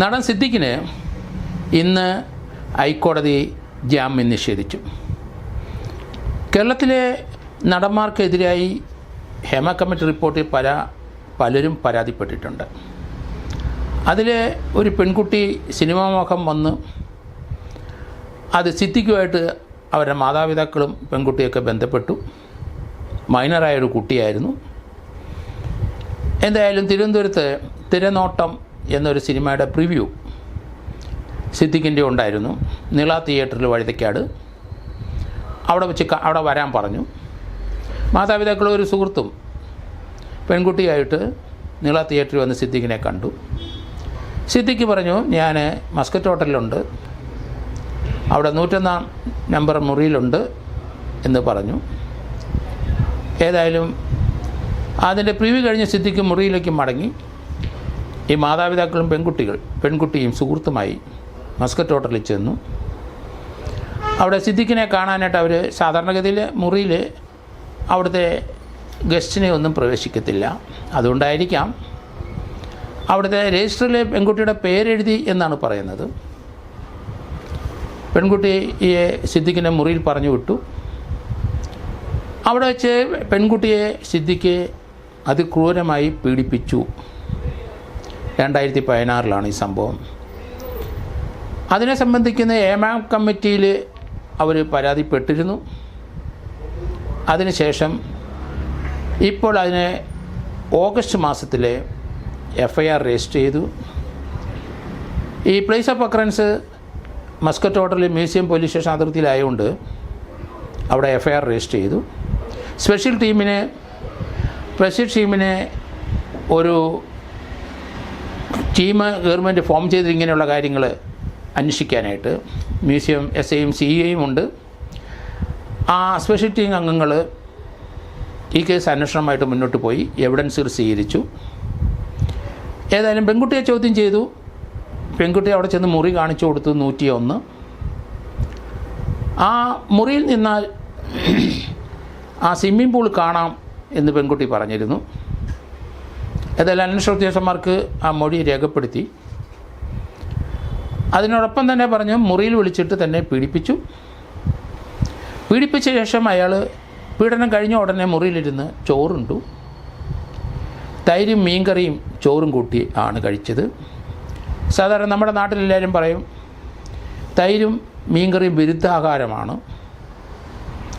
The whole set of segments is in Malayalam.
നടൻ സിദ്ദിഖിന് ഇന്ന് ഹൈക്കോടതി ജാമ്യം നിഷേധിച്ചു. കേരളത്തിലെ നടന്മാർക്കെതിരായി ഹേമ കമ്മിറ്റി റിപ്പോർട്ടിൽ പല പലരും പരാതിപ്പെട്ടിട്ടുണ്ട്. അതിൽ ഒരു പെൺകുട്ടി സിനിമാ മോഹം വന്ന് അത് സിദ്ധിക്കുമായിട്ട് അവരുടെ മാതാപിതാക്കളും പെൺകുട്ടിയൊക്കെ ബന്ധപ്പെട്ടു. മൈനറായ ഒരു കുട്ടിയായിരുന്നു. എന്തായാലും തിരുവനന്തപുരത്ത് തിരനോട്ടം എന്നൊരു സിനിമയുടെ പ്രിവ്യൂ സിദ്ദിഖിന്റെ ഉണ്ടായിരുന്നു. നീള തിയേറ്ററിൽ വഴുതക്കാട്. അവിടെ വെച്ച് അവിടെ വരാൻ പറഞ്ഞു. മാതാപിതാക്കളും ഒരു സുഹൃത്തും പെൺകുട്ടിയായിട്ട് നീള തിയേറ്ററിൽ വന്ന് സിദ്ദിഖിനെ കണ്ടു. സിദ്ദിഖ് പറഞ്ഞു ഞാൻ മസ്കറ്റ് ഹോട്ടലിലുണ്ട്. അവിടെ നൂറ്റൊന്നാം നമ്പർ മുറിയിലുണ്ട് എന്ന് പറഞ്ഞു. ഏതായാലും അതിന്റെ പ്രിവ്യൂ കഴിഞ്ഞ് സിദ്ദിഖ് മുറിയിലേക്ക് മടങ്ങി. ഈ മാതാപിതാക്കളും പെൺകുട്ടികൾ പെൺകുട്ടിയും സുഹൃത്തുമായി മസ്കറ്റ് ഹോട്ടലിൽ ചെന്നു. അവിടെ സിദ്ദിഖിനെ കാണാനായിട്ട് അവർ സാധാരണഗതിയിൽ മുറിയിൽ അവിടുത്തെ ഗസ്റ്റിനെ ഒന്നും പ്രവേശിക്കത്തില്ല. അതുകൊണ്ടായിരിക്കാം അവിടുത്തെ രജിസ്റ്ററിലെ പെൺകുട്ടിയുടെ പേരെഴുതി എന്നാണ് പറയുന്നത്. പെൺകുട്ടിയെ സിദ്ദിഖിനെ മുറിയിൽ പറഞ്ഞു വിട്ടു. അവിടെ വെച്ച് പെൺകുട്ടിയെ സിദ്ദിഖ് അതിക്രൂരമായി പീഡിപ്പിച്ചു. രണ്ടായിരത്തി പതിനാറിലാണ് ഈ സംഭവം. അതിനെ സംബന്ധിക്കുന്ന ഏമാം കമ്മിറ്റിയിൽ അവർ പരാതിപ്പെട്ടിരുന്നു. അതിനുശേഷം ഇപ്പോൾ അതിനെ ഓഗസ്റ്റ് മാസത്തിലെ എഫ് ഐ ആർ രജിസ്റ്റർ ചെയ്തു. ഈ പ്ലേസ് ഓഫ് അക്രൻസ് മസ്കറ്റ് ഹോട്ടലിൽ മ്യൂസിയം പോലീസ് സ്റ്റേഷൻ അതിർത്തിയിലായതുകൊണ്ട് അവിടെ എഫ് ഐ ആർ രജിസ്റ്റർ ചെയ്തു സ്പെഷ്യൽ ടീമിനെ സ്പെഷ്യൽ ടീമിനെ ഒരു ടീം ഗവൺമെന്റ് ഫോം ചെയ്ത് ഇങ്ങനെയുള്ള കാര്യങ്ങൾ അന്വേഷിക്കാനായിട്ട് മ്യൂസിയം എസ് ഐയും സി ഐയും ഉണ്ട്. ആ സ്പെഷ്യൽ ടീം അംഗങ്ങൾ ഈ കേസ് അന്വേഷണമായിട്ട് മുന്നോട്ട് പോയി എവിഡൻസുകൾ സ്വീകരിച്ചു. ഏതായാലും പെൺകുട്ടിയെ ചോദ്യം ചെയ്തു. പെൺകുട്ടി അവിടെ ചെന്ന് മുറി കാണിച്ചു കൊടുത്തു നൂറ്റി ഒന്ന് ആ മുറിയിൽ നിന്നാൽ ആ സ്വിമ്മിംഗ് പൂൾ കാണാം എന്ന് പെൺകുട്ടി പറഞ്ഞിരുന്നു. ഏതായാലും അന്വേഷണ ഉദ്യോഗസ്ഥന്മാർക്ക് ആ മൊഴി രേഖപ്പെടുത്തി. അതിനോടൊപ്പം തന്നെ പറഞ്ഞു മുറിയിൽ വിളിച്ചിട്ട് തന്നെ പീഡിപ്പിച്ചു. പീഡിപ്പിച്ച ശേഷം അയാൾ പീഡനം കഴിഞ്ഞ ഉടനെ മുറിയിലിരുന്ന് ചോറുണ്ടു. തൈരും മീൻകറിയും ചോറും കൂട്ടി ആണ് കഴിച്ചത്. സാധാരണ നമ്മുടെ നാട്ടിലെല്ലാവരും പറയും തൈരും മീൻകറിയും വിരുദ്ധാഹാരമാണ്.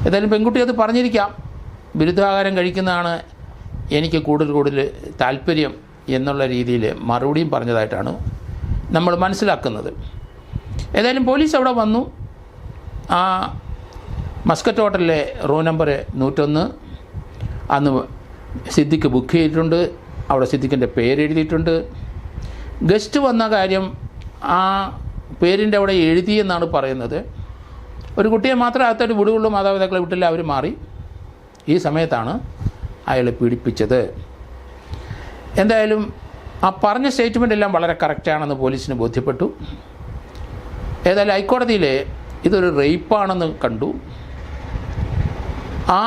ഏതായാലും പെൺകുട്ടി അത് പറഞ്ഞിരിക്കാം. വിരുദ്ധാഹാരം കഴിക്കുന്നതാണ് എനിക്ക് കൂടുതൽ കൂടുതൽ താല്പര്യം എന്നുള്ള രീതിയിൽ മറുപടിയും പറഞ്ഞതായിട്ടാണ് നമ്മൾ മനസ്സിലാക്കുന്നത്. ഏതായാലും പോലീസ് അവിടെ വന്നു. ആ മസ്കറ്റ് ഹോട്ടലിലെ റൂം നമ്പർ നൂറ്റൊന്ന്. അന്ന് സിദ്ദിഖ് ബുക്ക് ചെയ്തിട്ടുണ്ട്. അവിടെ സിദ്ദിഖിന്റെ പേരെഴുതിയിട്ടുണ്ട് ഗസ്റ്റ് വന്ന കാര്യം ആ പേരിന്റെ അവിടെ എഴുതിയെന്നാണ് പറയുന്നത്. ഒരു കുട്ടിയെ മാത്രമേ അകത്തായിട്ട് വിടുകയുള്ളൂ മാതാപിതാക്കളെ വിട്ടില്ല അവർ മാറി. ഈ സമയത്താണ് അയാളെ പീഡിപ്പിച്ചത്. എന്തായാലും ആ പറഞ്ഞ സ്റ്റേറ്റ്മെന്റ് എല്ലാം വളരെ കറക്റ്റാണെന്ന് പോലീസിന് ബോധ്യപ്പെട്ടു. ഏതായാലും ഹൈക്കോടതിയിൽ ഇതൊരു റേപ്പാണെന്ന് കണ്ടു. ആ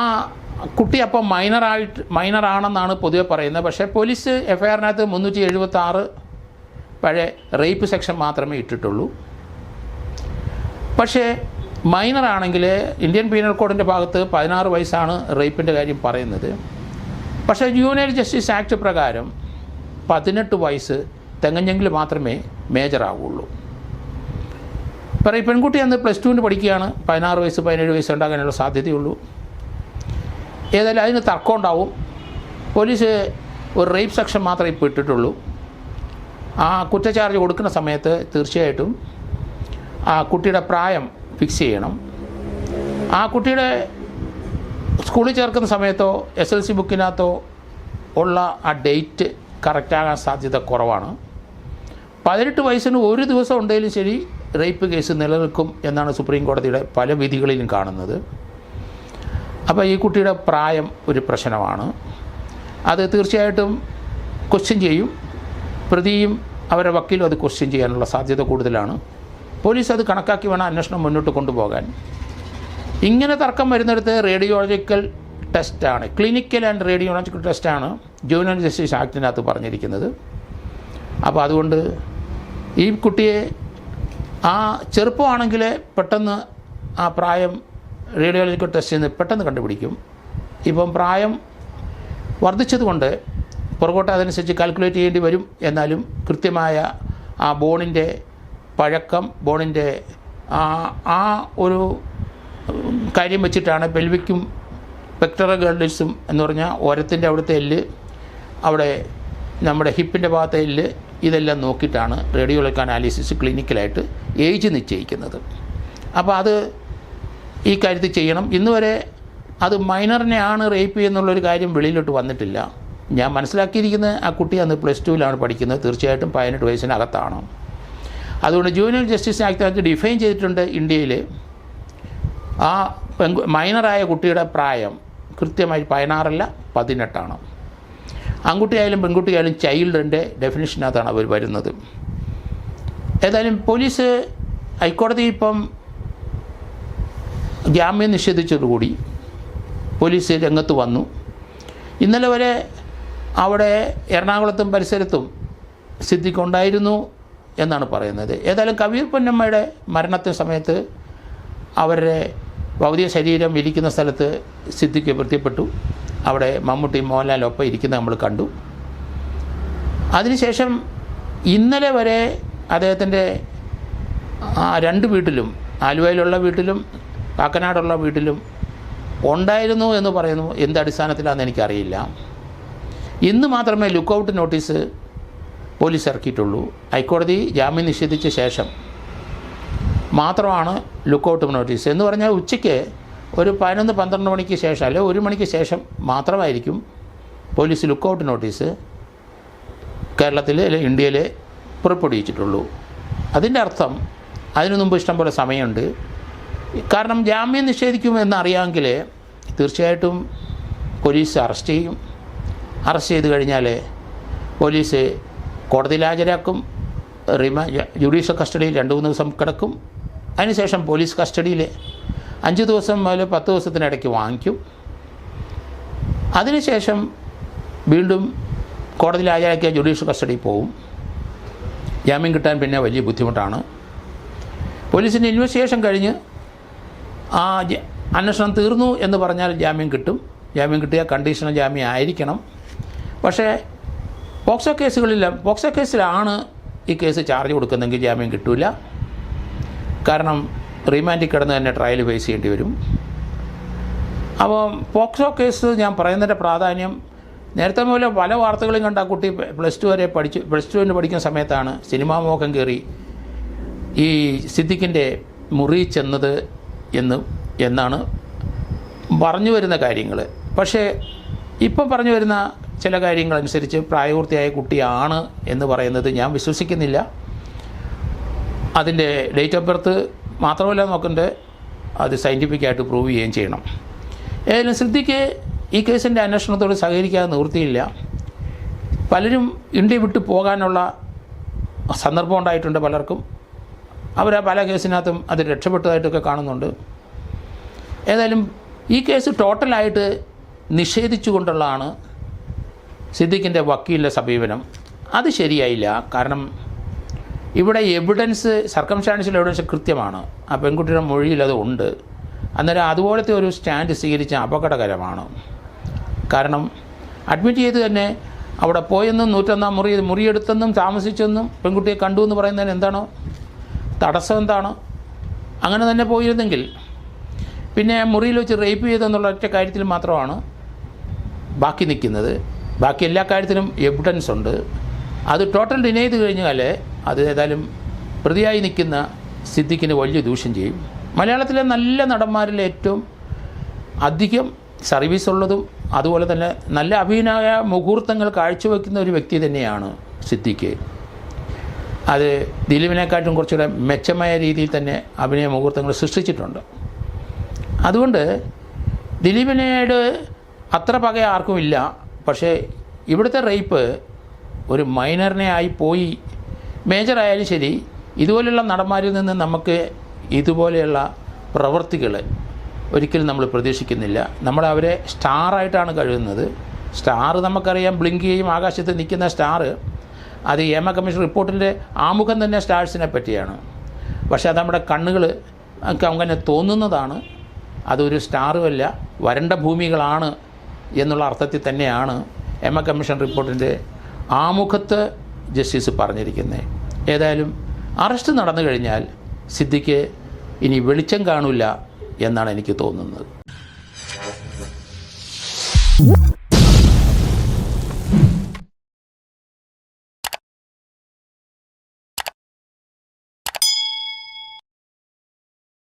കുട്ടി അപ്പം മൈനറായിട്ട് മൈനറാണെന്നാണ് പൊതുവെ പറയുന്നത്. പക്ഷേ പോലീസ് എഫ്ഐആറിനകത്ത് മുന്നൂറ്റി എഴുപത്തി ആറ് പഴയ റേപ്പ് സെക്ഷൻ മാത്രമേ ഇട്ടിട്ടുള്ളൂ. പക്ഷേ മൈനറാണെങ്കിൽ ഇന്ത്യൻ പീനൽ കോഡിന്റെ ഭാഗത്ത് പതിനാറ് വയസ്സാണ് റേപ്പിന്റെ കാര്യം പറയുന്നത്. പക്ഷേ ജൂനിയർ ജസ്റ്റിസ് ആക്ട് പ്രകാരം പതിനെട്ട് വയസ്സ് തികഞ്ഞെങ്കിൽ മാത്രമേ മേജർ ആവുള്ളൂ. ഈ പെൺകുട്ടി അന്ന് പ്ലസ് ടുവിന് പഠിക്കുകയാണ്. പതിനാറ് വയസ്സ് പതിനേഴ് വയസ്സ് ഉണ്ടാകാനുള്ള സാധ്യതയുള്ളൂ. ഏതായാലും അതിന് തർക്കം ഉണ്ടാവും. പോലീസ് ഒരു റേപ്പ് സെക്ഷൻ മാത്രമേ ഇപ്പോൾ ഇട്ടിട്ടുള്ളൂ. ആ കുറ്റചാർജ് കൊടുക്കുന്ന സമയത്ത് തീർച്ചയായിട്ടും ആ കുട്ടിയുടെ പ്രായം ഫിക്സ് ചെയ്യണം. ആ കുട്ടിയുടെ സ്കൂളിൽ ചേർക്കുന്ന സമയത്തോ എസ് എൽ സി ബുക്കിനകത്തോ ഉള്ള ആ ഡേറ്റ് കറക്റ്റാകാൻ സാധ്യത കുറവാണ്. പതിനെട്ട് വയസ്സിന് ഒരു ദിവസം ഉണ്ടെങ്കിലും ശരി റേപ്പ് കേസ് നിലനിൽക്കും എന്നാണ് സുപ്രീം കോടതിയുടെ പല വിധികളിലും കാണുന്നത്. അപ്പോൾ ഈ കുട്ടിയുടെ പ്രായം ഒരു പ്രശ്നമാണ്. അത് തീർച്ചയായിട്ടും ക്വസ്റ്റ്യൻ ചെയ്യും. പ്രതിയും അവരുടെ വക്കീലും അത് ക്വസ്റ്റ്യൻ ചെയ്യാനുള്ള സാധ്യത കൂടുതലാണ്. പോലീസ് അത് കണക്കാക്കി വേണം അന്വേഷണം മുന്നോട്ട് കൊണ്ടുപോകാൻ. ഇങ്ങനെ തർക്കം വരുന്നിടത്ത് റേഡിയോളജിക്കൽ ടെസ്റ്റാണ്. ക്ലിനിക്കൽ ആൻഡ് റേഡിയോളജിക്കൽ ടെസ്റ്റാണ് ജൂനിയർ ജസ്റ്റിസ് ആക്ടിനകത്ത് പറഞ്ഞിരിക്കുന്നത്. അപ്പോൾ അതുകൊണ്ട് ഈ കുട്ടിയെ ആ ചെറുപ്പമാണെങ്കിൽ പെട്ടെന്ന് ആ പ്രായം റേഡിയോളജിക്കൽ ടെസ്റ്റ് ചെയ്ത് പെട്ടെന്ന് കണ്ടുപിടിക്കും. ഇപ്പം പ്രായം വർദ്ധിച്ചതുകൊണ്ട് പുറകോട്ട് അതനുസരിച്ച് കാൽക്കുലേറ്റ് ചെയ്യേണ്ടി വരും എന്നാലും കൃത്യമായ ആ ബോണിന്റെ പഴക്കം ബോണിന്റെ ആ ഒരു കാര്യം വെച്ചിട്ടാണ് പെൽവിക്കും പെക്ടറഗൾഡിസും എന്ന് പറഞ്ഞാൽ ഓരത്തിന്റെ അവിടുത്തെ എല്ല് അവിടെ നമ്മുടെ ഹിപ്പിന്റെ ഭാഗത്തെ എല്ല് ഇതെല്ലാം നോക്കിയിട്ടാണ് റേഡിയോളജിക് അനാലിസിസ് ക്ലിനിക്കലായിട്ട് ഏജ് നിശ്ചയിക്കുന്നത്. അപ്പോൾ അത് ഈ കാര്യത്തിൽ ചെയ്യണം. ഇന്ന് വരെ അത് മൈനറിനെയാണ് റേപ്പ് ചെയ്യുന്നുള്ളൊരു കാര്യം വെളിയിലോട്ട് വന്നിട്ടില്ല. ഞാൻ മനസ്സിലാക്കിയിരിക്കുന്ന ആ കുട്ടി അന്ന് പ്ലസ് ടുവിലാണ് പഠിക്കുന്നത്. തീർച്ചയായിട്ടും പതിനെട്ട് വയസ്സിനകത്താണ്. അതുകൊണ്ട് ജൂനിയർ ജസ്റ്റിസ് ആക്ട് ഡിഫൈൻ ചെയ്തിട്ടുണ്ട് ഇന്ത്യയിൽ. ആ പെങ്കു മൈനറായ കുട്ടിയുടെ പ്രായം കൃത്യമായി പതിനാറല്ല പതിനെട്ടാണ്. ആൺകുട്ടിയായാലും പെൺകുട്ടിയായാലും ചൈൽഡിന്റെ ഡെഫിനിഷനകത്താണ് അവർ വരുന്നത്. ഏതായാലും പോലീസ് ഹൈക്കോടതി ഇപ്പം ജാമ്യം നിഷേധിച്ചതോടുകൂടി പോലീസ് രംഗത്ത് വന്നു. ഇന്നലെ വരെ അവിടെ എറണാകുളത്തും പരിസരത്തും സിദ്ധിക്കുണ്ടായിരുന്നു എന്നാണ് പറയുന്നത്. ഏതായാലും കവീർ പൊന്നമ്മയുടെ മരണത്തിന് സമയത്ത് അവരുടെ ഭൗതിക ശരീരം ഇരിക്കുന്ന സ്ഥലത്ത് സിദ്ധിക്ക് വൃത്തിപ്പെട്ടു. അവിടെ മമ്മൂട്ടി മോഹൻലാൽ ഒപ്പം ഇരിക്കുന്ന നമ്മൾ കണ്ടു. അതിനുശേഷം ഇന്നലെ വരെ അദ്ദേഹത്തിന്റെ ആ രണ്ട് വീട്ടിലും ആലുവയിലുള്ള വീട്ടിലും കാക്കനാടുള്ള വീട്ടിലും ഉണ്ടായിരുന്നു എന്ന് പറയുന്നു. എന്ത് അടിസ്ഥാനത്തിലാണെന്ന് എനിക്കറിയില്ല. ഇന്ന് മാത്രമേ ലുക്കൗട്ട് നോട്ടീസ് പോലീസ് ഇറക്കിയിട്ടുള്ളൂ. ഹൈക്കോടതി ജാമ്യം നിഷേധിച്ച ശേഷം മാത്രമാണ് ലുക്കൗട്ട് നോട്ടീസ്. എന്ന് പറഞ്ഞാൽ ഉച്ചയ്ക്ക് ഒരു പതിനൊന്ന് പന്ത്രണ്ട് മണിക്ക് ശേഷം അല്ലെ ഒരു മണിക്ക് ശേഷം മാത്രമായിരിക്കും പോലീസ് ലുക്കൗട്ട് നോട്ടീസ് കേരളത്തിൽ അല്ലെങ്കിൽ ഇന്ത്യയിൽ പുറപ്പെടുവിച്ചിട്ടുള്ളൂ. അതിന്റെ അർത്ഥം അതിനു മുമ്പ് ഇഷ്ടംപോലെ സമയമുണ്ട്. കാരണം ജാമ്യം നിഷേധിക്കും എന്നറിയാമെങ്കിൽ തീർച്ചയായിട്ടും പോലീസ് അറസ്റ്റ് ചെയ്യും. അറസ്റ്റ് ചെയ്ത് കഴിഞ്ഞാൽ പോലീസ് കോടതിയിൽ ഹാജരാക്കും. റിമാ ജുഡീഷ്യൽ കസ്റ്റഡിയിൽ രണ്ട് മൂന്ന് ദിവസം കിടക്കും. അതിനുശേഷം പോലീസ് കസ്റ്റഡിയിൽ അഞ്ച് ദിവസം മുതൽ പത്ത് ദിവസത്തിനിടയ്ക്ക് വാങ്ങിക്കും. അതിനുശേഷം വീണ്ടും കോടതിയിൽ ഹാജരാക്കിയ ജുഡീഷ്യൽ കസ്റ്റഡി പോവും. ജാമ്യം കിട്ടാൻ പിന്നെ വലിയ ബുദ്ധിമുട്ടാണ്. പോലീസിന്റെ ഇൻവെസ്റ്റിഗേഷൻ കഴിഞ്ഞ് ആ അന്വേഷണം തീർന്നു എന്ന് പറഞ്ഞാൽ ജാമ്യം കിട്ടും. ജാമ്യം കിട്ടിയ കണ്ടീഷണൽ ജാമ്യം ആയിരിക്കണം. പക്ഷേ പോക്സോ കേസുകളിൽ പോക്സോ കേസിലാണ് ഈ കേസ് ചാർജ് കൊടുക്കുന്നെങ്കിൽ ജാമ്യം കിട്ടില്ല കാരണം റിമാൻഡിൽ കിടന്ന് തന്നെ ട്രയൽ ഫേസ് ചെയ്യേണ്ടി വരും. അപ്പോൾ പോക്സോ കേസ് ഞാൻ പറയുന്നതിന്റെ പ്രാധാന്യം നേരത്തെ പോലെ പല വാർത്തകളും കണ്ട കുട്ടി പ്ലസ് ടു വരെ പഠിച്ചു പ്ലസ് ടുവിന് പഠിക്കുന്ന സമയത്താണ് സിനിമാ മോഹം കയറി ഈ സിദ്ദിഖിന്റെ മുറി ചെന്നത് എന്ന് എന്നാണ് പറഞ്ഞു വരുന്ന കാര്യങ്ങൾ പക്ഷേ ഇപ്പം പറഞ്ഞു വരുന്ന ചില കാര്യങ്ങളനുസരിച്ച് പ്രായപൂർത്തിയായ കുട്ടിയാണ് എന്ന് പറയുന്നത് ഞാൻ വിശ്വസിക്കുന്നില്ല. അതിന്റെ ഡേറ്റ് ഓഫ് ബർത്ത് മാത്രമല്ല നോക്കേണ്ടത് അത് സയന്റിഫിക്കായിട്ട് പ്രൂവ് ചെയ്യുകയും ചെയ്യണം. ഏതായാലും സിദ്ദിഖ് ഈ കേസിന്റെ അന്വേഷണത്തോട് സഹകരിക്കാതെ നിവൃത്തിയില്ല. പലരും ഇന്ത്യ വിട്ടു പോകാനുള്ള സന്ദർഭം ഉണ്ടായിട്ടുണ്ട് പലർക്കും. അവർ പല കേസിനകത്തും അത് രക്ഷപ്പെട്ടതായിട്ടൊക്കെ കാണുന്നുണ്ട്. ഏതായാലും ഈ കേസ് ടോട്ടലായിട്ട് നിഷേധിച്ചുകൊണ്ടുള്ളതാണ് സിദ്ദിഖിന്റെ വക്കീലിന്റെ സമീപനം. അത് ശരിയായില്ല. കാരണം ഇവിടെ എവിഡൻസ് സർക്കംസ്റ്റാൻഷ്യൽ എവിഡൻസ് കൃത്യമാണ്. ആ പെൺകുട്ടിയുടെ മൊഴിയിൽ അത് ഉണ്ട്. അന്നേരം അതുപോലത്തെ ഒരു സ്റ്റാൻഡ് സ്വീകരിച്ച അപകടകരമാണ്. കാരണം അഡ്മിറ്റ് ചെയ്ത് തന്നെ അവിടെ പോയെന്നും നൂറ്റൊന്നാം മുറി മുറിയെടുത്തെന്നും താമസിച്ചെന്നും പെൺകുട്ടിയെ കണ്ടു എന്ന് പറയുന്നതിന് എന്താണോ? തടസ്സം എന്താണ്? അങ്ങനെ തന്നെ പോയിരുന്നെങ്കിൽ പിന്നെ മുറിയിൽ വെച്ച് റേപ്പ് ചെയ്തെന്നുള്ള ഒറ്റ കാര്യത്തിൽ മാത്രമാണ് ബാക്കി നിൽക്കുന്നത്. ബാക്കി എല്ലാ കാര്യത്തിലും എവിഡൻസ് ഉണ്ട്. അത് ടോട്ടൽ ഡിനൈ ചെയ്ത് കഴിഞ്ഞാൽ അത് ഏതായാലും പ്രതിയായി നിൽക്കുന്ന സിദ്ദിഖിന് വലിയ ദൂഷ്യം ചെയ്യും. മലയാളത്തിലെ നല്ല നടന്മാരിൽ ഏറ്റവും അധികം സർവീസ് ഉള്ളതും അതുപോലെ തന്നെ നല്ല അഭിനയ മുഹൂർത്തങ്ങൾ കാഴ്ചവെക്കുന്ന ഒരു വ്യക്തി തന്നെയാണ് സിദ്ദിഖ്. അത് ദിലീപിനെക്കാട്ടും കുറച്ചുകൂടെ മെച്ചമായ രീതിയിൽ തന്നെ അഭിനയ മുഹൂർത്തങ്ങൾ സൃഷ്ടിച്ചിട്ടുണ്ട്. അതുകൊണ്ട് ദിലീപിനോട് അത്ര പക ആർക്കും ഇല്ല പക്ഷേ ഇവിടുത്തെ റേപ്പ് ഒരു മൈനറിനെ ആയി പോയി മേജർ ആയാലും ശരി ഇതുപോലെയുള്ള നടന്മാരിൽ നിന്ന് നമുക്ക് ഇതുപോലെയുള്ള പ്രവൃത്തികൾ ഒരിക്കലും നമ്മൾ പ്രതീക്ഷിക്കുന്നില്ല. നമ്മൾ അവരെ സ്റ്റാറായിട്ടാണ് കഴിയുന്നത് സ്റ്റാർ നമുക്കറിയാം ബ്ലിങ്ക് ചെയ്യും ആകാശത്ത് നിൽക്കുന്ന സ്റ്റാർ അത് ഏമ കമ്മീഷൻ റിപ്പോർട്ടിന്റെ ആമുഖം തന്നെ സ്റ്റാർസിനെ പറ്റിയാണ്. പക്ഷേ അത് നമ്മുടെ കണ്ണുകൾ അങ്ങനെ തോന്നുന്നതാണ്. അതൊരു സ്റ്റാറുമല്ല വരണ്ട ഭൂമികളാണ് എന്നുള്ള അർത്ഥത്തിൽ തന്നെയാണ് എമ കമ്മീഷൻ റിപ്പോർട്ടിന്റെ ആമുഖത്ത് ജസ്റ്റിസ് പറഞ്ഞിരിക്കുന്നത് ഏതായാലും അറസ്റ്റ് നടന്നു കഴിഞ്ഞാൽ സിദ്ദിഖ് ഇനി വെളിച്ചം കാണില്ല എന്നാണ് എനിക്ക് തോന്നുന്നത്.